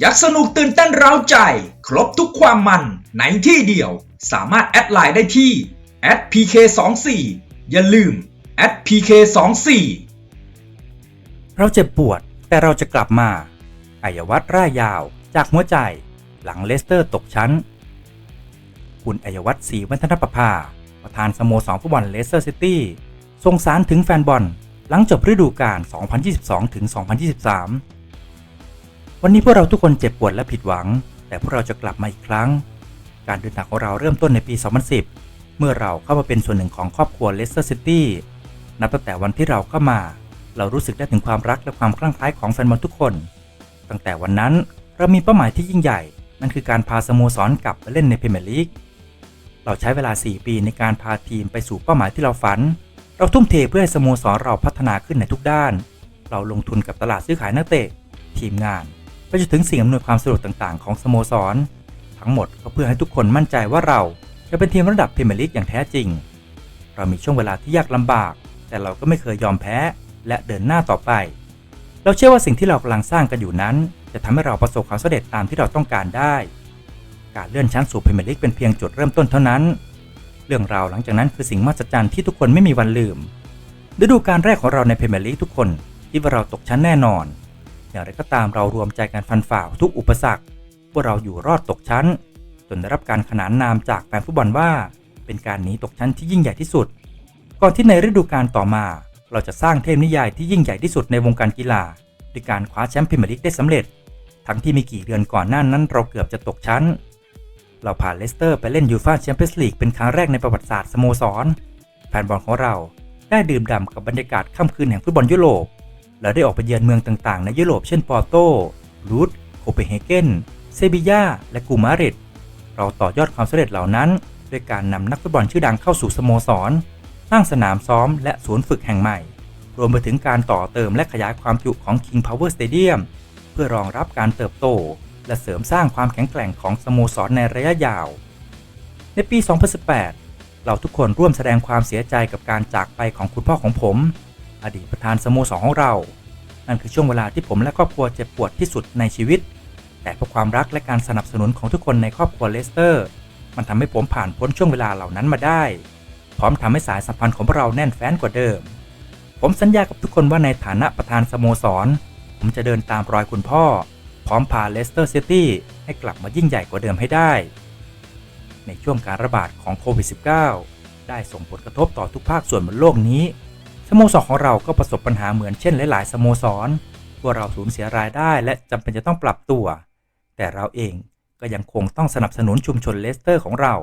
อยากสนุกตื่นเต้นเร้าใจ ครบทุกความมันในที่เดียว สามารถแอดไลน์ได้ที่ @pk24 อย่าลืม @pk24 เราเจ็บปวดแต่เราจะกลับมาอายวัตรร่ายยาวจากหัวใจ หลังเลสเตอร์ตกชั้น คุณอายวัตรศรีวัฒนประภา ประธานสโมสรฟุตบอลเลสเตอร์ซิตี้ส่งสารถึงแฟนบอล หลังจบฤดูกาล 2022ถึง2023 วันนี้พวกเราทุกคนเจ็บปวดและผิดหวัง แต่พวกเราจะกลับมาอีกครั้ง การเดินทางของเราเริ่มต้นในปี 2010 เมื่อเราเข้ามาเป็นส่วนหนึ่งของครอบครัวเลสเตอร์ซิตี้นับตั้งแต่วันที่เราเข้ามา เรารู้สึกได้ถึงความรักและความคลั่งไคล้ของแฟนบอลทุกคน ตั้งแต่วันนั้นเรามีเป้าหมายที่ยิ่งใหญ่ นั่นคือการพาสโมสรกลับมาเล่นในพรีเมียร์ลีกเราใช้เวลา 4 ปีในการพาทีมไปสู่เป้าหมายที่เราฝัน เราทุ่มเทเพื่อให้สโมสรเราพัฒนาขึ้นในทุกด้าน เราลงทุนกับตลาดซื้อขายนักเตะ ทีมงาน ไปจนถึงสิ่งอำนวยความสะดวกต่างๆ ของสโมสร ทั้งหมดก็เพื่อให้ทุกคนมั่นใจว่าเราจะเป็นทีมระดับพรีเมียร์ลีกอย่างแท้จริง เรามีช่วงเวลาที่ยากลำบาก แต่เราก็ไม่เคยยอมแพ้และเดินหน้าต่อไป เราเชื่อว่าสิ่งที่เรากำลังสร้างกันอยู่นั้น จะทำให้เราประสบความสำเร็จตามที่เราต้องการได้ การเลื่อนชั้นสู่พรีเมียร์ลีกเป็นเพียงจุดเริ่มต้นเท่านั้น เรื่องราวหลังจากนั้นคือสิ่งมหัศจรรย์ที่ทุกคนไม่มีวันลืมฤดูกาลแรกของเราในพรีเมียร์ลีกทุกคนคิดว่าเราตกชั้นแน่นอน อย่างไรก็ตามเรารวมใจกันฟันฝ่าทุกอุปสรรคว่าเราอยู่รอดตกชั้น จนได้รับการขนานนามจากแฟนฟุตบอลว่า เป็นการหนีตกชั้นที่ยิ่งใหญ่ที่สุด ก่อนที่ในฤดูกาลต่อมา เราจะสร้างเทพนิยายที่ยิ่งใหญ่ที่สุดในวงการกีฬาด้วยการคว้าแชมป์พรีเมียร์ลีกได้สำเร็จ ทั้งที่มีกี่เดือนก่อนหน้านั้นเราเกือบจะตกชั้น เราพานเลสเตอร์ไปเล่นยูฟ่าแชมเปี้ยนส์ลีกเป็นครั้งแรกในประวัติศาสตร์สโมสร แฟนบอลของเราได้ดื่มด่ำกับบรรยากาศค่ำคืนแห่งฟุตบอลยุโรป และได้ออกไปเยือนเมืองต่างๆ ในยุโรปเช่นปอร์โตรูทโคเปนเฮเกน เซบียา และกูมาริดเราต่อยอดความสำเร็จเหล่านั้น ด้วยการนำนักฟุตบอลชื่อดังเข้าสู่สโมสร สร้างสนามซ้อมและศูนย์ฝึกแห่งใหม่ รวมไปถึงการต่อเติมและขยายความจุของ King Power Stadium เพื่อรองรับการเติบโต และเสริมสร้างความแข็งแกร่งของสโมสรในระยะยาว ในปี 2018 เราทุกคนร่วมแสดงความเสียใจกับการจากไปของคุณพ่อของผม อดีตประธานสโมสรของเรา นั่นคือช่วงเวลาที่ผมและครอบครัวเจ็บปวดที่สุดในชีวิต แต่เพราะความรักและการสนับสนุนของทุกคนในครอบครัวเลสเตอร์ มันทำให้ผมผ่านพ้นช่วงเวลาเหล่านั้นมาได้ พร้อมทำให้สายสัมพันธ์ของเราแน่นแฟ้นกว่าเดิม ผมสัญญากับทุกคนว่าในฐานะประธานสโมสร ผมจะเดินตามรอยคุณพ่อ พร้อมพาเลสเตอร์ซิตี้ให้กลับมายิ่งใหญ่กว่าเดิมให้ได้ในช่วงการระบาดของโควิด -19 ได้ส่งผลกระทบต่อทุกภาคส่วนบนโลกนี้ โมสรของเราก็ประสบปัญหาเหมือนเช่นหลายๆสโมสรว่าเราสูญเสียรายได้และจำเป็นจะต้องปรับตัว แต่เราเองก็ยังคงต้องสนับสนุนชุมชนเลสเตอร์ของเรา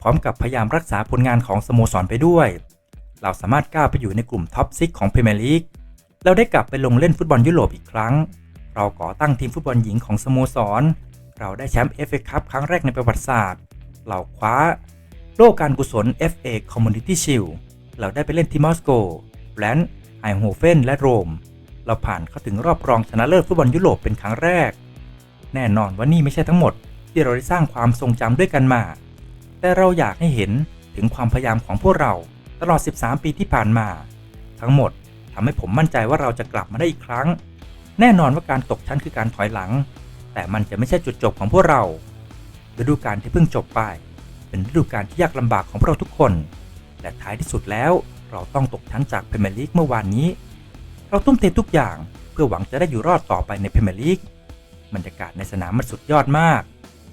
พร้อมกับพยายามรักษาผลงานของสโมสรไปด้วย เราสามารถก้าวไปอยู่ในกลุ่มท็อปซิกของพรีเมียร์ลีกเราได้กลับไปลงเล่นฟุตบอลยุโรปอีกครั้ง เราก่อตั้งทีมฟุตบอลหญิงของสโมสร เราได้แชมป์เอฟเอคัพครั้งแรกในประวัติศาสตร์ เราคว้าโล่การกุศล FA Community Shield เราได้ไปเล่นที่มอสโกแลนด์ไฮโฮเฟนและโรม เราผ่านเข้าถึงรอบรองชนะเลิศฟุตบอลยุโรปเป็นครั้งแรก แน่นอนว่านี่ไม่ใช่ทั้งหมด ที่เราได้สร้างความทรงจำด้วยกันมา แต่เราอยากให้เห็นถึงความพยายามของพวกเราตลอด 13 ปีที่ผ่านมา ทั้งหมดทำให้ผมมั่นใจว่าเราจะกลับมาได้อีกครั้ง แน่นอนว่าการตกชั้นคือการถอยหลัง แต่มันจะไม่ใช่จุดจบของพวกเราฤดูกาลที่เพิ่งจบไป เป็นฤดูกาลที่ยากลำบากของพวกเราทุกคน และท้ายที่สุดแล้ว เราต้องตกชั้นจากพรีเมียร์ลีกเมื่อวานนี้ เราทุ่มเททุกอย่างเพื่อหวังจะได้อยู่รอดต่อไปในพรีเมียร์ลีกบรรยากาศในสนามมันสุดยอดมาก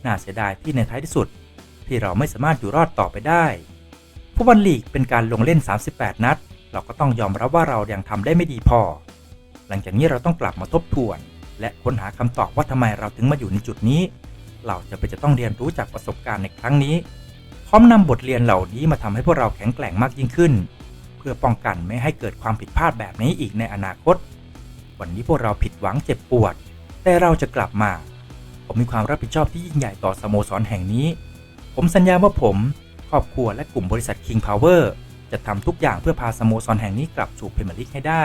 น่าเสียดายที่ในท้ายที่สุด ที่เราไม่สามารถอยู่รอดต่อไปได้ฟุตบอลลีกเป็นการลงเล่น 38 นัด เราก็ต้องยอมรับว่าเรายังทำได้ไม่ดีพอ หลังจากนี้เราต้องกลับมาทบทวน และค้นหาคำตอบว่าทำไมเราถึงมาอยู่ในจุดนี้ เราจะเป็นจะต้องเรียนรู้จากประสบการณ์ในครั้งนี้ ร้อมนำบทเรียนเหล่านี้มาทำให้พวกเราแข็งแกร่งมากยิ่งขึ้น เพื่อป้องกันไม่ให้เกิดความผิดพลาดแบบนี้อีกในอนาคต วันนี้พวกเราผิดหวังเจ็บปวด แต่เราจะกลับมา ผมมีความรับผิดชอบที่ยิ่งใหญ่ต่อสโมสรแห่งนี้ ผมสัญญาว่าผมครอบครัวและกลุ่มบริษัท King Power จะทำทุกอย่างเพื่อพาสโมสรแห่งนี้กลับสู่พรีเมียร์ลีกให้ได้